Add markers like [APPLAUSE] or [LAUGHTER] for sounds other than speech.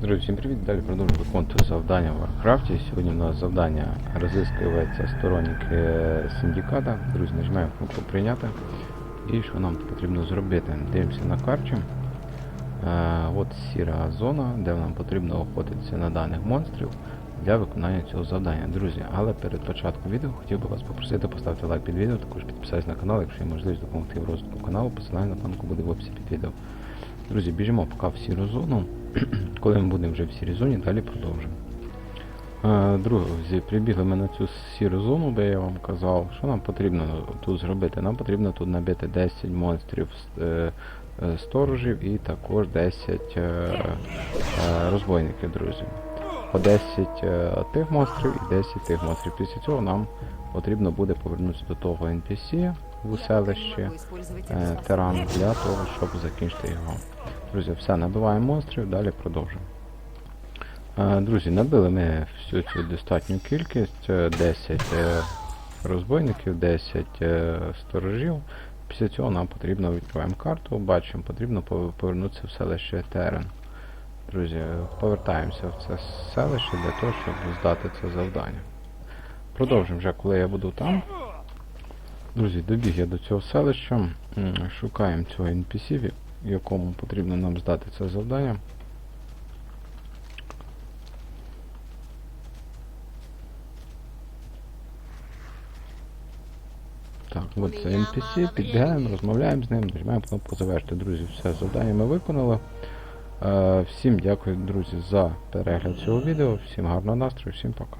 Друзі, всім привіт! Далі продовжуємо виконувати завдання в Варкрафті. Сьогодні у нас завдання розыскивається сторонники синдиката. Друзі, нажимаємо кнопку прийняти. І що нам потрібно зробити? Дивимося на карті. Е, от сіра зона, де нам потрібно охотитися на даних монстрів для виконання цього завдання. Друзі, але перед початком відео хотів би вас попросити поставити лайк під відео, також підписатися на канал, якщо є можливість допомогти в розвитку каналу, посилання на банку буде в описі під відео. Друзі, біжимо поки в сіру зону. [CLEARS THROAT] Коли ми будемо вже в сірій зоні, далі продовжимо. Е, Друзі, прибігли ми на цю сіру зону, де я вам казав, що нам потрібно тут зробити. Нам потрібно тут набити 10 монстрів е, е, сторожів і також 10 е, е, розбойників, друзі. По 10 е, тих монстрів і 10 тих монстрів. Після цього нам потрібно буде повернутися до того NPC в селищі е, Теран для того, щоб закінчити його. Друзі, все, набиваємо монстрів, далі продовжуємо. Е, Друзі, набили ми всю цю достатню кількість, е, 10 е, розбойників, 10 е, сторожів. Після цього нам потрібно відкриваємо карту, бачимо, потрібно повернутися в селище Терен. Друзі, повертаємося в це селище для того, щоб здати це завдання. Продовжимо вже, коли я буду там. Друзі, добіг я до цього селища. Шукаємо цього NPC, якому потрібно нам здати це завдання. Так, от це NPC, підбігаємо, розмовляємо з ним, нажимаємо кнопку завершити. Друзі, все, завдання ми виконали. Е, всім дякую, друзі, за перегляд цього відео. Всім гарного настрою, всім пока.